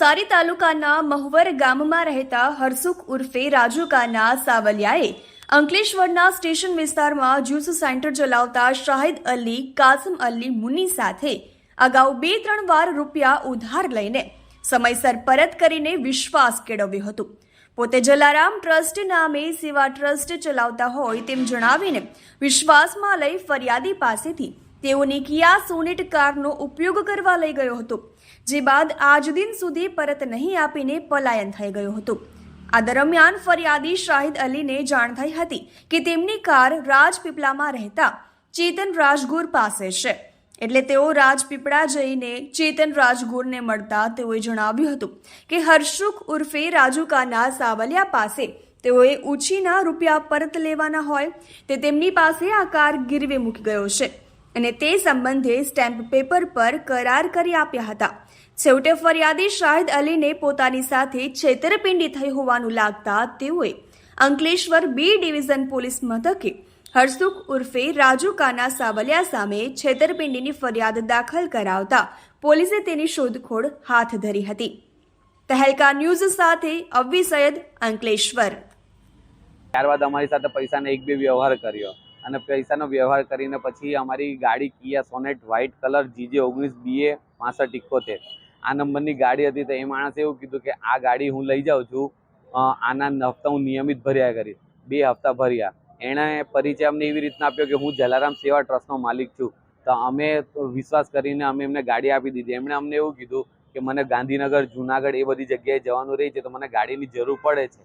નવસારી તાલુકાના મહુવર ગામમાં રહેતા હરસુખ ઉર્ફે રાજુકાના સાવલિયાએ અંકલેશ્વરના સ્ટેશન વિસ્તારમાં જ્યુસ સેન્ટર ચલાવતા શાહિદ અલી, કાસમ અલી મુની સાથે અગાઉ બે ત્રણ વાર રૂપિયા ઉધાર લઈને સમયસર પરત કરીને વિશ્વાસ કેળવ્યો હતો. પોતે જલારામ ટ્રસ્ટ નામે સેવા ટ્રસ્ટ ચલાવતા હોય તેમ જણાવીને વિશ્વાસમાં લઈ ફરિયાદી પાસેથી તેઓની કિયા સોનેટ કારનો ઉપયોગ કરવા લઈ ગયો હતો, જે બાદ આજ દિન સુધી પરત નહીં આપીને પલાયન થઈ ગયો હતો. આ દરમિયાન ફરિયાદી શાહિદ અલીને જાણ થઈ હતી કે તેમની કાર રાજપીપળામાં રહેતા ચેતન રાજગુર પાસે છે. એટલે તેઓ રાજપીપળા જઈને ચેતન રાજગુરને મળતા તેઓએ જણાવ્યું હતું કે હર્ષુખ ઉર્ફે રાજુકાના સાવલિયા પાસે તેઓએ ઉછીના રૂપિયા પરત લેવાના હોય, તે તેમની પાસે આ કાર ગીરવે મૂકી ગયો છે. અને તે સંબંધે સ્ટેમ્પ પેપર પર કરાર કરી આપ્યા હતા. છેવટે ફરિયાદી શાહિદ અલીને પોતાની સાથે છેતરપિંડી થઈ હોવાનું લાગતા તેઓએ અંકલેશ્વર બી ડિવિઝન પોલીસ મથકે હરસુખ ઉર્ફે રાજુ કાના સાવલિયા સામે છેતરપિંડીની ફરિયાદ દાખલ કરાવતા પોલીસે તેની શોધખોળ હાથ ધરી હતી. તહેલકા ન્યૂઝ સાથે અવ્વી સૈયદ અંકલેશ્વર. ત્યારબાદ અમારી સાથે પૈસાનો એક બે વ્યવહાર કર્યો. અને પૈસાનો વ્યવહાર કરીને પછી અમારી ગાડી Kia Sonet white colour GJ ઓગણીસ બીએ પાસઠ ઇકોતેર. આ નંબરની ગાડી હતી તો એ માણસે એવું કીધું કે આ ગાડી હું લઈ જાઉં છું. આના હપ્તા હું નિયમિત ભર્યા કરીશ. બે હપ્તા ભર્યા. એણે પરિચય અમને એવી રીતના આપ્યો કે હું જલારામ સેવા ટ્રસ્ટનો માલિક છું. તો અમે વિશ્વાસ કરીને અમે એમને ગાડી આપી દીધી. એમણે અમને એવું કીધું કે મને ગાંધીનગર, જુનાગઢ એ બધી જગ્યાએ જવાનું રહે છે તો મને ગાડીની જરૂર પડે છે.